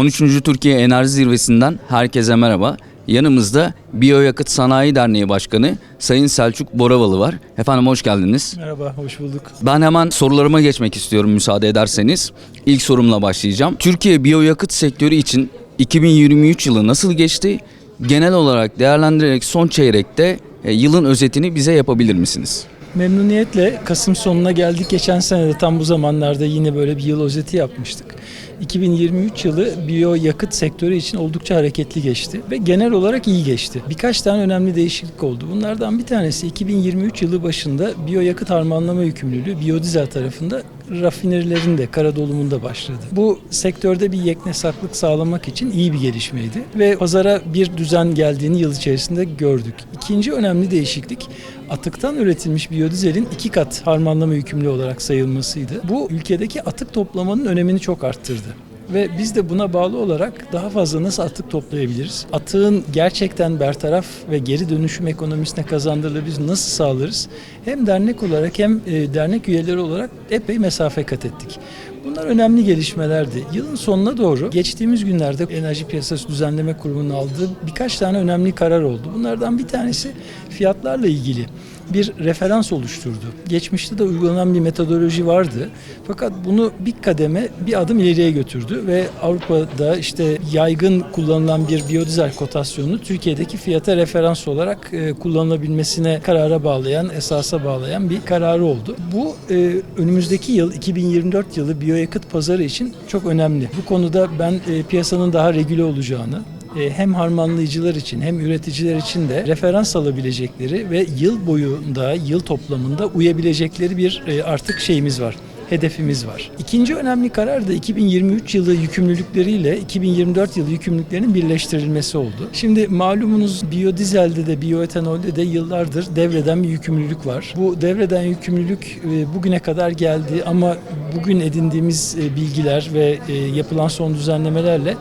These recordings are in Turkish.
13. Türkiye Enerji Zirvesi'nden herkese merhaba. Yanımızda Biyoyakıt Sanayi Derneği Başkanı Sayın Selçuk Boravalı var. Efendim hoş geldiniz. Merhaba, hoş bulduk. Ben hemen sorularıma geçmek istiyorum müsaade ederseniz. İlk sorumla başlayacağım. Türkiye biyoyakıt sektörü için 2023 yılı nasıl geçti? Genel olarak değerlendirerek son çeyrekte e, yılın özetini bize yapabilir misiniz? Memnuniyetle Kasım sonuna geldik. Geçen sene de tam bu zamanlarda yine böyle bir yıl özeti yapmıştık. 2023 yılı biyoyakıt sektörü için oldukça hareketli geçti ve genel olarak iyi geçti. Birkaç tane önemli değişiklik oldu. Bunlardan bir tanesi 2023 yılı başında biyoyakıt harmanlama yükümlülüğü biyodizel tarafında rafinerilerin de kara dolumunda başladı. Bu sektörde bir yeknesaklık sağlamak için iyi bir gelişmeydi ve pazara bir düzen geldiğini yıl içerisinde gördük. İkinci önemli değişiklik atıktan üretilmiş biyodizelin iki kat harmanlama yükümlü olarak sayılmasıydı. Bu ülkedeki atık toplamanın önemini çok arttırdı. Ve biz de buna bağlı olarak daha fazla nasıl atık toplayabiliriz? Atığın gerçekten bertaraf ve geri dönüşüm ekonomisine kazandırılabilir nasıl sağlarız? Hem dernek olarak hem e, dernek üyeleri olarak epey mesafe kat ettik. Bunlar önemli gelişmelerdi. Yılın sonuna doğru geçtiğimiz günlerde Enerji Piyasası Düzenleme Kurumu'nun aldığı birkaç tane önemli karar oldu. Bunlardan bir tanesi fiyatlarla ilgili bir referans oluşturdu. Geçmişte de uygulanan bir metodoloji vardı. Fakat bunu bir kademe, bir adım ileriye götürdü ve Avrupa'da işte yaygın kullanılan bir biyodizel kotasyonunu Türkiye'deki fiyata referans olarak e, kullanılabilmesine karara bağlayan, esasa bağlayan bir kararı oldu. Bu e, önümüzdeki yıl 2024 yılı biyoyakıt pazarı için çok önemli. Bu konuda ben e, piyasanın daha regüle olacağını, hem harmanlayıcılar için hem üreticiler için de referans alabilecekleri ve yıl boyunda, yıl toplamında uyabilecekleri bir e, artık şeyimiz var hedefimiz var. İkinci önemli karar da 2023 yılı yükümlülükleriyle 2024 yılı yükümlülüklerinin birleştirilmesi oldu. Şimdi malumunuz biyodizelde de biyoetanolde de yıllardır devreden bir yükümlülük var. Bu devreden yükümlülük e, bugüne kadar geldi ama bugün edindiğimiz e, bilgiler ve e, yapılan son düzenlemelerle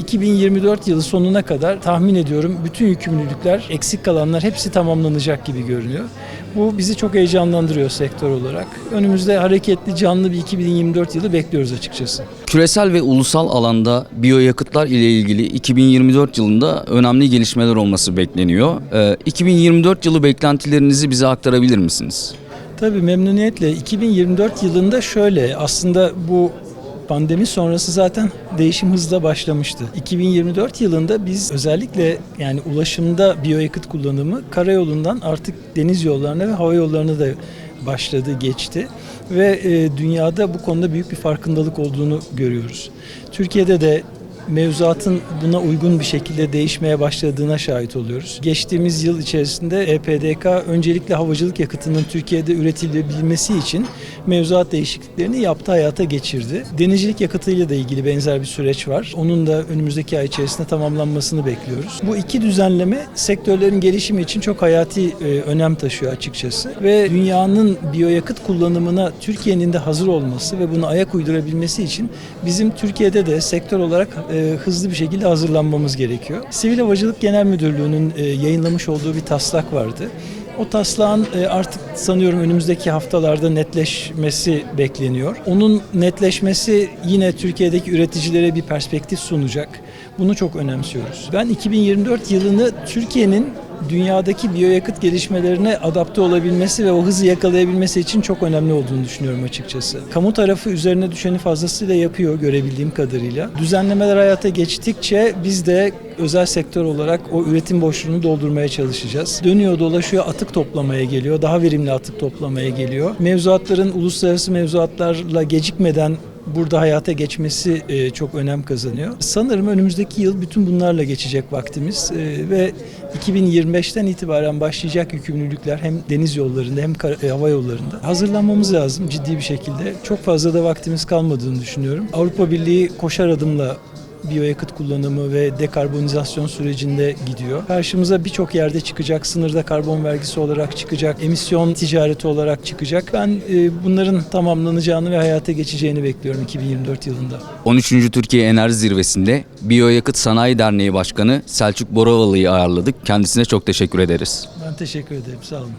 2024 yılı sonuna kadar tahmin ediyorum bütün yükümlülükler, eksik kalanlar hepsi tamamlanacak gibi görünüyor. Bu bizi çok heyecanlandırıyor sektör olarak. Önümüzde hareketli, canlı bir 2024 yılı bekliyoruz açıkçası. Küresel ve ulusal alanda biyoyakıtlar ile ilgili 2024 yılında önemli gelişmeler olması bekleniyor. Ee, 2024 yılı beklentilerinizi bize aktarabilir misiniz? Tabii memnuniyetle 2024 yılında şöyle aslında bu pandemi sonrası zaten değişim hızla başlamıştı. 2024 yılında biz özellikle yani ulaşımda biyoyakıt kullanımı karayolundan artık deniz yollarına ve hava yollarına da başladı, geçti ve e, dünyada bu konuda büyük bir farkındalık olduğunu görüyoruz. Türkiye'de de mevzuatın buna uygun bir şekilde değişmeye başladığına şahit oluyoruz. Geçtiğimiz yıl içerisinde EPDK öncelikle havacılık yakıtının Türkiye'de üretilebilmesi için mevzuat değişikliklerini yaptı, hayata geçirdi. Denizcilik yakıtıyla da ilgili benzer bir süreç var. Onun da önümüzdeki ay içerisinde tamamlanmasını bekliyoruz. Bu iki düzenleme sektörlerin gelişimi için çok hayati e, önem taşıyor açıkçası ve dünyanın biyoyakıt kullanımına Türkiye'nin de hazır olması ve bunu ayak uydurabilmesi için bizim Türkiye'de de sektör olarak e, hızlı bir şekilde hazırlanmamız gerekiyor. Sivil Havacılık Genel Müdürlüğü'nün e, yayınlamış olduğu bir taslak vardı. O taslağın e, artık sanıyorum önümüzdeki haftalarda netleşmesi bekleniyor. Onun netleşmesi yine Türkiye'deki üreticilere bir perspektif sunacak. Bunu çok önemsiyoruz. Ben 2024 yılını Türkiye'nin dünyadaki biyoyakıt gelişmelerine adapte olabilmesi ve o hızı yakalayabilmesi için çok önemli olduğunu düşünüyorum açıkçası. Kamu tarafı üzerine düşeni fazlasıyla yapıyor görebildiğim kadarıyla. Düzenlemeler hayata geçtikçe biz de özel sektör olarak o üretim boşluğunu doldurmaya çalışacağız. Dönüyor dolaşıyor atık toplamaya geliyor. Daha verimli atık toplamaya geliyor. Mevzuatların uluslararası mevzuatlarla gecikmeden burada hayata geçmesi e, çok önem kazanıyor. Sanırım önümüzdeki yıl bütün bunlarla geçecek vaktimiz e, ve 2025'ten itibaren başlayacak yükümlülükler hem deniz yollarında hem e, hava yollarında hazırlanmamız lazım ciddi bir şekilde. Çok fazla da vaktimiz kalmadığını düşünüyorum. Avrupa Birliği koşar adımla biyoyakıt kullanımı ve dekarbonizasyon sürecinde gidiyor. Karşımıza birçok yerde çıkacak, sınırda karbon vergisi olarak çıkacak, emisyon ticareti olarak çıkacak. Ben e, bunların tamamlanacağını ve hayata geçeceğini bekliyorum 2024 yılında. 13. Türkiye Enerji Zirvesi'nde Biyoyakıt Sanayi Derneği Başkanı Selçuk Boravalı'yı ağırladık. Kendisine çok teşekkür ederiz. Ben teşekkür ederim. Sağ olun.